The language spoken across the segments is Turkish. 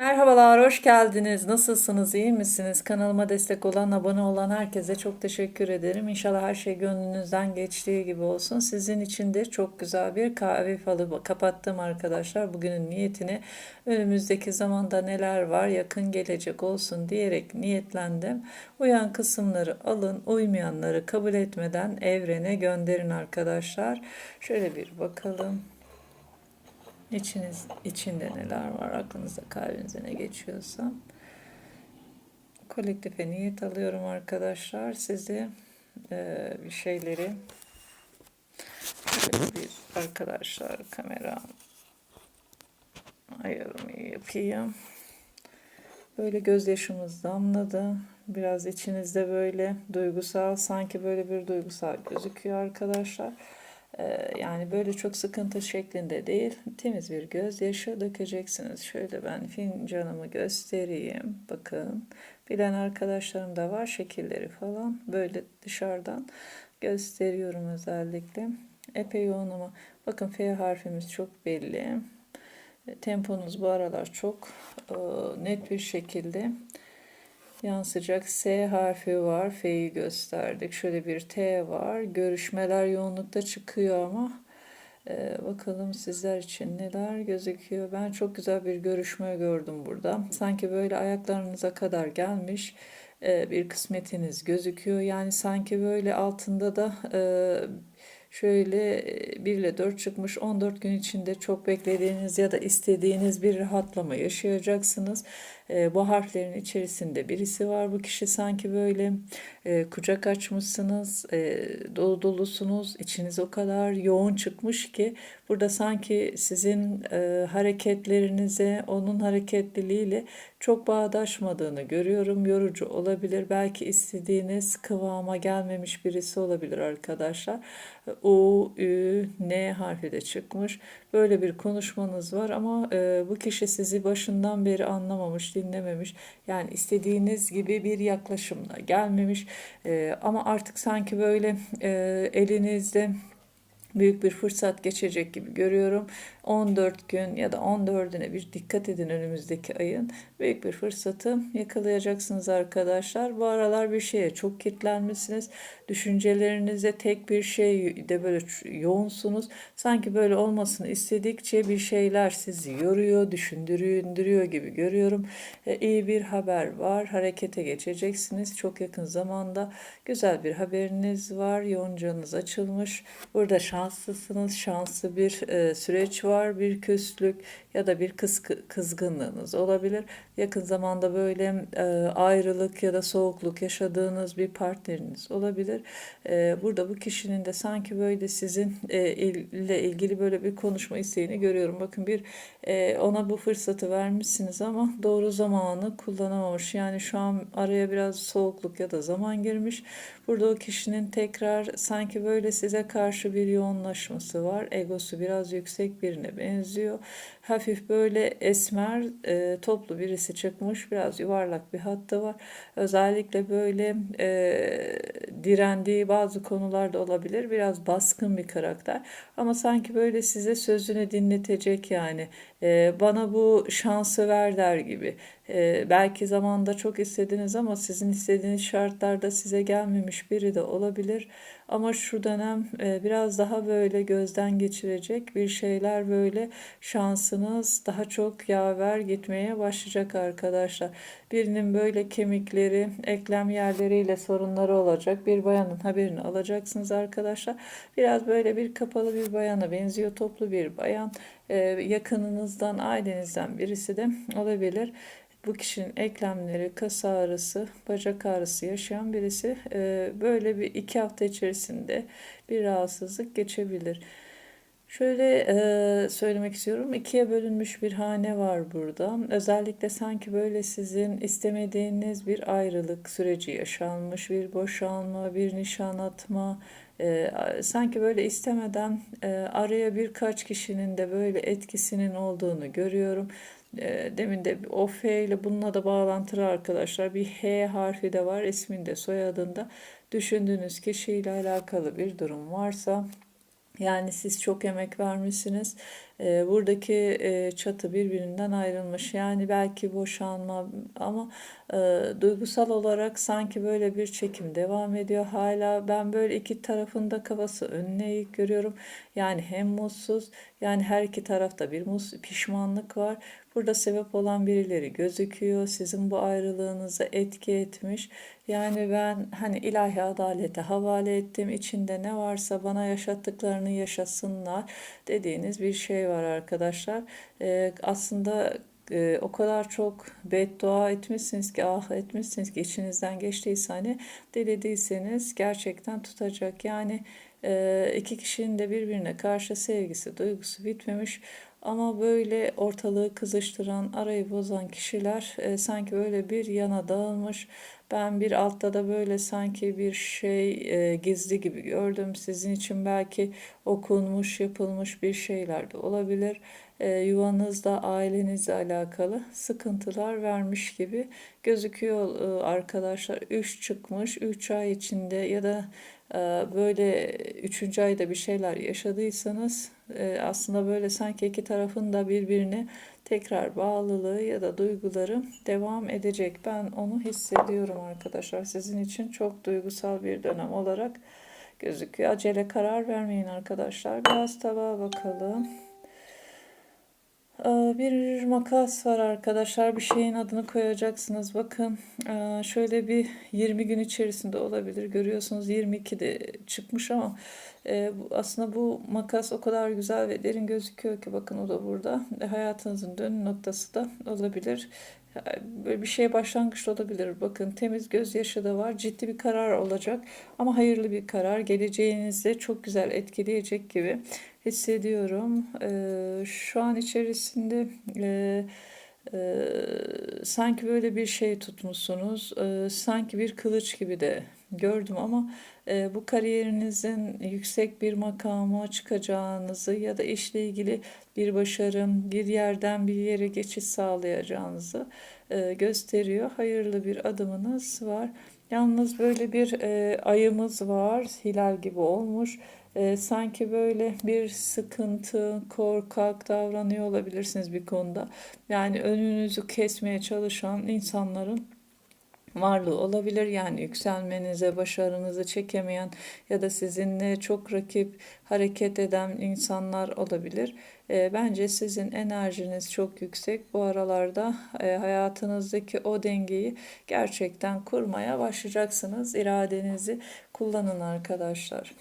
Merhabalar, hoş geldiniz. Nasılsınız, iyi misiniz? Kanalıma destek olan, abone olan herkese çok teşekkür ederim. İnşallah her şey gönlünüzden geçtiği gibi olsun. Sizin için de çok güzel bir kahve falı kapattım arkadaşlar. Bugünün niyetini önümüzdeki zamanda neler var, yakın gelecek olsun diyerek niyetlendim. Uyan kısımları alın, uymayanları kabul etmeden evrene gönderin arkadaşlar. Şöyle bir bakalım. İçiniz, içinde neler var, aklınızda, kalbinize ne geçiyorsa. Kolektife niyet alıyorum arkadaşlar. Sizi e, bir şeyleri bir arkadaşlar kamera ayarımı yapayım. Böyle gözyaşımız damladı. Biraz içinizde böyle duygusal, sanki böyle bir duygusal gözüküyor arkadaşlar. Ee, yani böyle çok sıkıntı şeklinde değil, temiz bir gözyaşı dökeceksiniz. Şöyle ben fincanımı göstereyim. Bakın, bilen arkadaşlarım da var şekilleri falan. Böyle dışarıdan gösteriyorum özellikle. Epey yoğun ama bakın F harfimiz çok belli. Temponuz bu aralar çok e, net bir şekilde yansıyacak S harfi var. F'yi gösterdik. Şöyle bir T var. Görüşmeler yoğunlukta çıkıyor ama e, bakalım sizler için neler gözüküyor. Ben çok güzel bir görüşme gördüm burada. Sanki böyle ayaklarınıza kadar gelmiş e, bir kısmetiniz gözüküyor. Yani sanki böyle altında da e, şöyle 1 ile 4 çıkmış 14 gün içinde çok beklediğiniz ya da istediğiniz bir rahatlama yaşayacaksınız. E, bu harflerin içerisinde birisi var. Bu kişi sanki böyle e, kucak açmışsınız, e, dolu dolusunuz. İçiniz o kadar yoğun çıkmış ki burada sanki sizin e, hareketlerinize, onun hareketliliğiyle çok bağdaşmadığını görüyorum. Yorucu olabilir. Belki istediğiniz kıvama gelmemiş birisi olabilir arkadaşlar. U, Ü, N harfi de çıkmış. Böyle bir konuşmanız var ama e, bu kişi sizi başından beri anlamamış, dinlememiş. Yani istediğiniz gibi bir yaklaşımla gelmemiş. E, ama artık sanki böyle e, elinizde büyük bir fırsat geçecek gibi görüyorum. 14 gün ya da 14'üne bir dikkat edin önümüzdeki ayın. Büyük bir fırsatı yakalayacaksınız arkadaşlar. Bu aralar bir şeye çok kilitlenmişsiniz. Düşüncelerinizde tek bir şey de böyle yoğunsunuz. Sanki böyle olmasını istedikçe bir şeyler sizi yoruyor, düşündürüyor gibi görüyorum. E, iyi bir haber var. Harekete geçeceksiniz. Çok yakın zamanda güzel bir haberiniz var. Yoncanız açılmış. Burada şanslısınız. Şanslı bir e, süreç var bir küslük ya da bir kız, kızgınlığınız olabilir. Yakın zamanda böyle e, ayrılık ya da soğukluk yaşadığınız bir partneriniz olabilir. E, burada bu kişinin de sanki böyle sizin e, ile ilgili böyle bir konuşma isteğini görüyorum. Bakın bir e, ona bu fırsatı vermişsiniz ama doğru zamanı kullanamamış. Yani şu an araya biraz soğukluk ya da zaman girmiş. Burada o kişinin tekrar sanki böyle size karşı bir yoğunlaşması var. Egosu biraz yüksek birine benziyor. Hafif böyle esmer e, toplu birisi çıkmış. Biraz yuvarlak bir hattı var. Özellikle böyle e, direndiği bazı konularda olabilir. Biraz baskın bir karakter. Ama sanki böyle size sözünü dinletecek yani. E, bana bu şansı ver der gibi. E, belki zamanda çok istediniz ama sizin istediğiniz şartlarda size gelmemiş biri de olabilir. Ama şu dönem e, biraz daha böyle gözden geçirecek bir şeyler böyle şansınız daha çok yaver gitmeye başlayacak arkadaşlar. Birinin böyle kemikleri, eklem yerleriyle sorunları olacak. Bir bayanın haberini alacaksınız arkadaşlar. Biraz böyle bir kapalı bir bayana benziyor. Toplu bir bayan. E, yakınınızdan, ailenizden birisi de olabilir bu kişinin eklemleri, kas ağrısı, bacak ağrısı yaşayan birisi e, böyle bir iki hafta içerisinde bir rahatsızlık geçebilir. Şöyle e, söylemek istiyorum. ikiye bölünmüş bir hane var burada. Özellikle sanki böyle sizin istemediğiniz bir ayrılık süreci yaşanmış, bir boşanma, bir nişan atma. E, sanki böyle istemeden araya birkaç kişinin de böyle etkisinin olduğunu görüyorum. E, demin de o F ile bununla da bağlantılı arkadaşlar. Bir H harfi de var isminde, soyadında. Düşündüğünüz kişiyle alakalı bir durum varsa yani siz çok emek vermişsiniz e, buradaki e, çatı birbirinden ayrılmış. Yani belki boşanma ama e, duygusal olarak sanki böyle bir çekim devam ediyor. Hala ben böyle iki tarafında kafası önüne eğik görüyorum. Yani hem mutsuz yani her iki tarafta bir mus pişmanlık var. Burada sebep olan birileri gözüküyor. Sizin bu ayrılığınıza etki etmiş. Yani ben hani ilahi adalete havale ettim. İçinde ne varsa bana yaşattıklarını yaşasınlar dediğiniz bir şey var arkadaşlar. Ee, aslında e, o kadar çok beddua etmişsiniz ki ah etmişsiniz ki içinizden geçtiyse hani dilediyseniz gerçekten tutacak. Yani e, iki kişinin de birbirine karşı sevgisi, duygusu bitmemiş. Ama böyle ortalığı kızıştıran, arayı bozan kişiler e, sanki böyle bir yana dağılmış. Ben bir altta da böyle sanki bir şey e, gizli gibi gördüm. Sizin için belki okunmuş, yapılmış bir şeyler de olabilir. E, yuvanızda, ailenizle alakalı sıkıntılar vermiş gibi gözüküyor e, arkadaşlar. 3 çıkmış, 3 ay içinde ya da e, böyle 3. ayda bir şeyler yaşadıysanız e, aslında böyle sanki iki tarafın da birbirine tekrar bağlılığı ya da duyguları devam edecek. Ben onu hissediyorum arkadaşlar. Sizin için çok duygusal bir dönem olarak gözüküyor. Acele karar vermeyin arkadaşlar. Biraz tabağa bakalım. Ee, bir makas var arkadaşlar. Bir şeyin adını koyacaksınız. Bakın e, şöyle bir 20 gün içerisinde olabilir. Görüyorsunuz 22 de çıkmış ama e, aslında bu makas o kadar güzel ve derin gözüküyor ki bakın o da burada. E, hayatınızın dönüm noktası da olabilir. Böyle bir şeye başlangıç olabilir. Bakın temiz gözyaşı da var. Ciddi bir karar olacak ama hayırlı bir karar. Geleceğinizi çok güzel etkileyecek gibi hissediyorum. Ee, şu an içerisinde e, e, sanki böyle bir şey tutmuşsunuz. E, sanki bir kılıç gibi de gördüm ama e, bu kariyerinizin yüksek bir makama çıkacağınızı ya da işle ilgili bir başarım, bir yerden bir yere geçiş sağlayacağınızı gösteriyor. Hayırlı bir adımınız var. Yalnız böyle bir e, ayımız var, hilal gibi olmuş. E, sanki böyle bir sıkıntı, korkak davranıyor olabilirsiniz bir konuda. Yani önünüzü kesmeye çalışan insanların varlığı olabilir. Yani yükselmenize, başarınızı çekemeyen ya da sizinle çok rakip hareket eden insanlar olabilir. E, bence sizin enerjiniz çok yüksek. Bu aralarda e, hayatınızdaki o dengeyi gerçekten kurmaya başlayacaksınız. İradenizi kullanın arkadaşlar.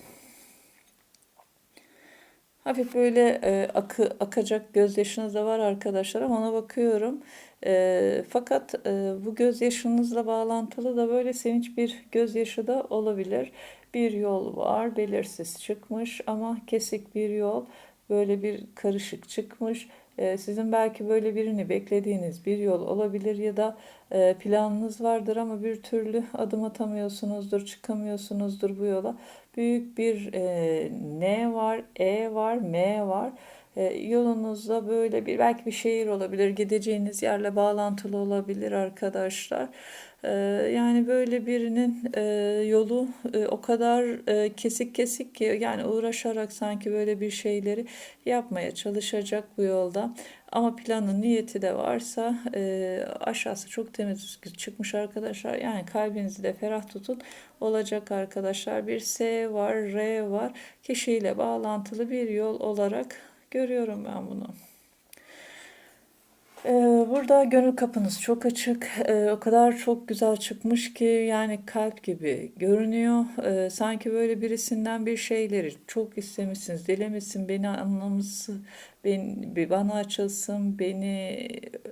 Hafif böyle e, akı, akacak gözyaşınız da var arkadaşlar ona bakıyorum. E, fakat e, bu gözyaşınızla bağlantılı da böyle sevinç bir gözyaşı da olabilir. Bir yol var belirsiz çıkmış ama kesik bir yol böyle bir karışık çıkmış. E, sizin belki böyle birini beklediğiniz bir yol olabilir ya da e, planınız vardır ama bir türlü adım atamıyorsunuzdur, çıkamıyorsunuzdur bu yola. Büyük bir e, N var, E var, M var. Yolunuzda böyle bir belki bir şehir olabilir, gideceğiniz yerle bağlantılı olabilir arkadaşlar. Ee, yani böyle birinin e, yolu e, o kadar e, kesik kesik ki yani uğraşarak sanki böyle bir şeyleri yapmaya çalışacak bu yolda. Ama planın niyeti de varsa aşağısı çok temiz çıkmış arkadaşlar. Yani kalbinizi de ferah tutun olacak arkadaşlar. Bir S var, R var. Kişiyle bağlantılı bir yol olarak görüyorum ben bunu. Ee, burada gönül kapınız çok açık. Ee, o kadar çok güzel çıkmış ki yani kalp gibi görünüyor. Ee, sanki böyle birisinden bir şeyleri çok istemişsiniz. Dilemişsin beni anlamışsın, beni, bana açılsın, beni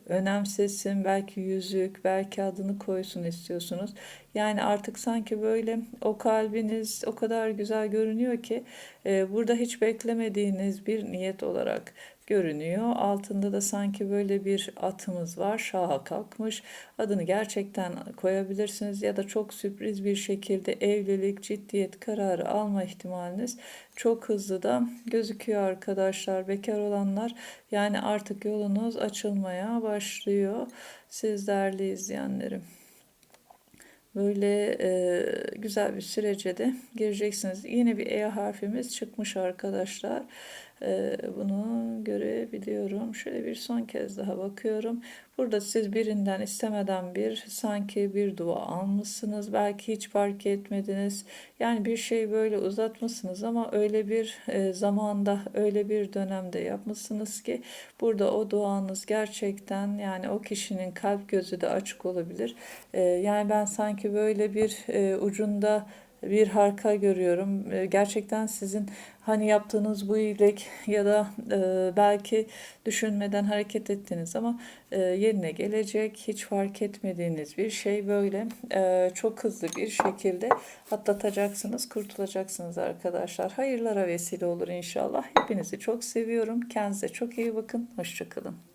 önemsesin. Belki yüzük, belki adını koysun istiyorsunuz. Yani artık sanki böyle o kalbiniz o kadar güzel görünüyor ki e, burada hiç beklemediğiniz bir niyet olarak görünüyor. Altında da sanki böyle bir atımız var. Şaha kalkmış. Adını gerçekten koyabilirsiniz ya da çok sürpriz bir şekilde evlilik, ciddiyet kararı alma ihtimaliniz çok hızlı da gözüküyor arkadaşlar. Bekar olanlar yani artık yolunuz açılmaya başlıyor. Siz değerli izleyenlerim. Böyle e, güzel bir sürece de gireceksiniz. Yine bir E harfimiz çıkmış arkadaşlar. E, bunu görebiliyorum. Şöyle bir son kez daha bakıyorum. Burada siz birinden istemeden bir sanki bir dua almışsınız. Belki hiç fark etmediniz. Yani bir şey böyle uzatmışsınız ama öyle bir e, zamanda, öyle bir dönemde yapmışsınız ki burada o duanız gerçekten yani o kişinin kalp gözü de açık olabilir. E, yani ben sanki böyle bir e, ucunda bir harika görüyorum. E, Gerçekten sizin hani yaptığınız bu iyilik ya da e, belki düşünmeden hareket ettiniz ama e, yerine gelecek hiç fark etmediğiniz bir şey böyle e, çok hızlı bir şekilde atlatacaksınız, kurtulacaksınız arkadaşlar. Hayırlara vesile olur inşallah. Hepinizi çok seviyorum. Kendinize çok iyi bakın. Hoşçakalın.